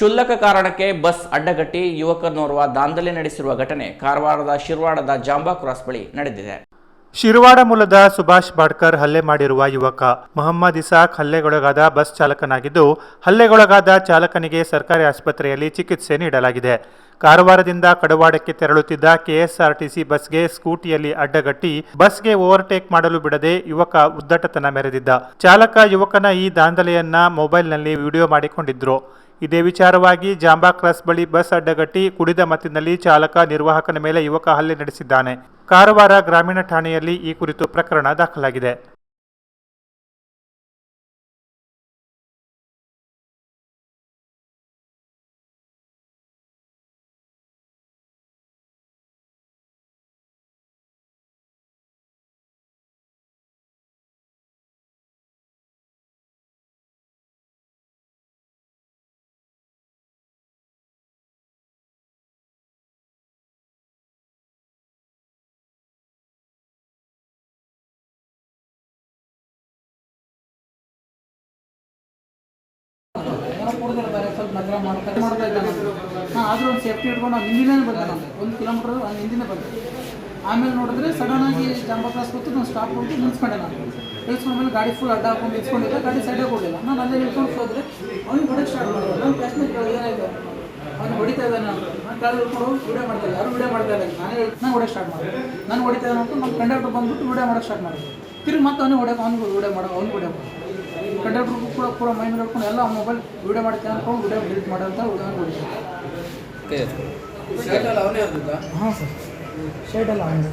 ಕ್ಷುಲ್ಲಕ ಕಾರಣಕ್ಕೆ ಬಸ್ ಅಡ್ಡಗಟ್ಟಿ ಯುವಕನೋರ್ವ ದಾಂಧಲೆ ನಡೆಸಿರುವ ಘಟನೆ ಕಾರವಾರದ ಶಿರ್ವಾಡದ ಜಾಂಬಾ ಕ್ರಾಸ್ ಬಳಿ ನಡೆದಿದೆ. ಶಿರ್ವಾಡ ಮೂಲದ ಸುಭಾಷ್ ಬಾಡ್ಕರ್ ಹಲ್ಲೆ ಮಾಡಿರುವ ಯುವಕ. ಮೊಹಮ್ಮದ್ ಇಸಾಕ್ ಹಲ್ಲೆಗೊಳಗಾದ ಬಸ್ ಚಾಲಕನಾಗಿದ್ದು, ಹಲ್ಲೆಗೊಳಗಾದ ಚಾಲಕನಿಗೆ ಸರ್ಕಾರಿ ಆಸ್ಪತ್ರೆಯಲ್ಲಿ ಚಿಕಿತ್ಸೆ ನೀಡಲಾಗಿದೆ. ಕಾರವಾರದಿಂದ ಕಡವಾಡಕ್ಕೆ ತೆರಳುತ್ತಿದ್ದ ಕೆಎಸ್ಆರ್ಟಿಸಿ ಬಸ್ಗೆ ಸ್ಕೂಟಿಯಲ್ಲಿ ಅಡ್ಡಗಟ್ಟಿ, ಬಸ್ಗೆ ಓವರ್ಟೇಕ್ ಮಾಡಲು ಬಿಡದೆ ಯುವಕ ಉದ್ದಟತನ ಮೆರೆದಿದ್ದ. ಚಾಲಕ ಯುವಕನ ಈ ದಾಂಧಲೆಯನ್ನ ಮೊಬೈಲ್ನಲ್ಲಿ ವಿಡಿಯೋ ಮಾಡಿಕೊಂಡಿದ್ರು. ಇದೇ ವಿಚಾರವಾಗಿ ಜಾಂಬಾ ಕ್ರಾಸ್ ಬಳಿ ಬಸ್ ಅಡ್ಡಗಟ್ಟಿ ಕುಡಿದ ಮತ್ತಿನಲ್ಲಿ ಚಾಲಕ ನಿರ್ವಾಹಕನ ಮೇಲೆ ಯುವಕ ಹಲ್ಲೆ ನಡೆಸಿದ್ದಾನೆ. ಕಾರವಾರ ಗ್ರಾಮೀಣ ಠಾಣೆಯಲ್ಲಿ ಈ ಕುರಿತು ಪ್ರಕರಣ ದಾಖಲಾಗಿದೆ. ಏನೋ ಬೇರೆ ಸ್ವಲ್ಪ ನಗರ ಮಾಡ್ತಾರೆ ಮಾಡ್ತಾ ಇಲ್ಲ ನಾನು ಹಾಂ, ಆದರೂ ಒಂದು ಸೇಫ್ಟಿ ಇಟ್ಕೊಂಡು ನಾನು ಹಿಂದಿನೇ ಬಂದೆ ನಾನು ಒಂದು ಕಿಲೋಮೀಟ್ರ್ ನಾನು ಹಿಂದಿನೇ ಬಂದೆ. ಆಮೇಲೆ ನೋಡಿದ್ರೆ ಸಡನ್ ಆಗಿ ಜಂಬ ಕ್ರಾಸ್ ಗೊತ್ತು, ನಾನು ಸ್ಟಾಪ್ ಹೋಗಿ ನಿಲ್ಸ್ಕೊಂಡೆ ನಾನು. ನಿಲ್ಸ್ಕೊಂಡ್ಮೇಲೆ ಗಾಡಿ ಫುಲ್ ಅಡ್ಡ ಹಾಕೊಂಡು ನಿಲ್ಸ್ಕೊಂಡಿದ್ದೆ, ಗಾಡಿ ಸೈಡೇ ಕೊಡಲಿಲ್ಲ ನಾನು ಅಲ್ಲೇ ನಿಲ್ಕೊಂಡು ಹೋದ್ರೆ ಅವ್ನು ಹೊಡಕ್ಕೆ ಸ್ಟಾರ್ಟ್ ಮಾಡಿದ್ರು. ನನ್ನ ಪ್ಯಾಸ್ಮೆಂಟ್ ಏನಾಯ್ತು? ಅವ್ನು ಹೊಡಿತಾ ಇದ್ದಾನೆ ನಾನು ನಾನು ಕಾಲು ಇಟ್ಕೊಂಡು ವಿಡಿಯೋ ಮಾಡ್ತಾ ಇಲ್ಲ ಯಾರು ವಿಡಿಯೋ ಮಾಡ್ತಾ ಇಲ್ಲ ನಾನೇ ನಾನು ಹೊಡಕ್ಕೆ ಸ್ಟಾರ್ಟ್ ಮಾಡಿದೆ. ನಾನು ಹೊಡಿತಾ ಇದ್ದಾನೆ ಅಂತ ನಮ್ಮ ಕಂಡಕ್ಟರ್ ಬಂದ್ಬಿಟ್ಟು ವಿಡಿಯೋ ಮಾಡೋಕ್ಕೆ ಸ್ಟಾರ್ಟ್ ಮಾಡಿದೆ ತಿರುಗಿ ಮತ್ತೆ ಅವನಿಗೆ ಹೊಡೆಯೋಕೆ, ಅವ್ನಿಗೆ ವಿಡಿಯೋ ಮಾಡೋ, ಅವ್ನಿಗೆ ವಿಡಿಯೋ ಮಾಡೋದು ಕಂಡಕ್ಟ್ರಿಗೂ ಕೂಡ ಪೂರ ಮೈ ಮೇಲೆ ಹಿಡ್ಕೊಂಡು ಎಲ್ಲ ಮೊಬೈಲ್ ವಿಡಿಯೋ ಮಾಡ್ತೀನಿ ಅಂದ್ಕೊಂಡು ವಿಡಿಯೋ ಡಿಲೀಟ್ ಮಾಡೋಂಥ ವಿಡಿಯೋ ಹೊಡಿತಾರೆ ಹಾಂ ಸರ್. ಶರ್ಟ್ ಎಲ್ಲ ಅವನಿದೆ